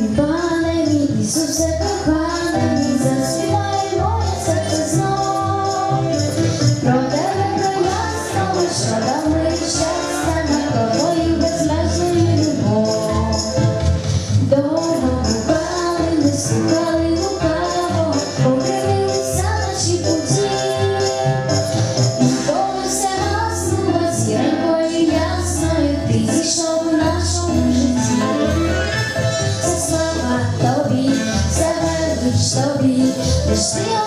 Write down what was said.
Пане мій Ісусе, кохай. Lord.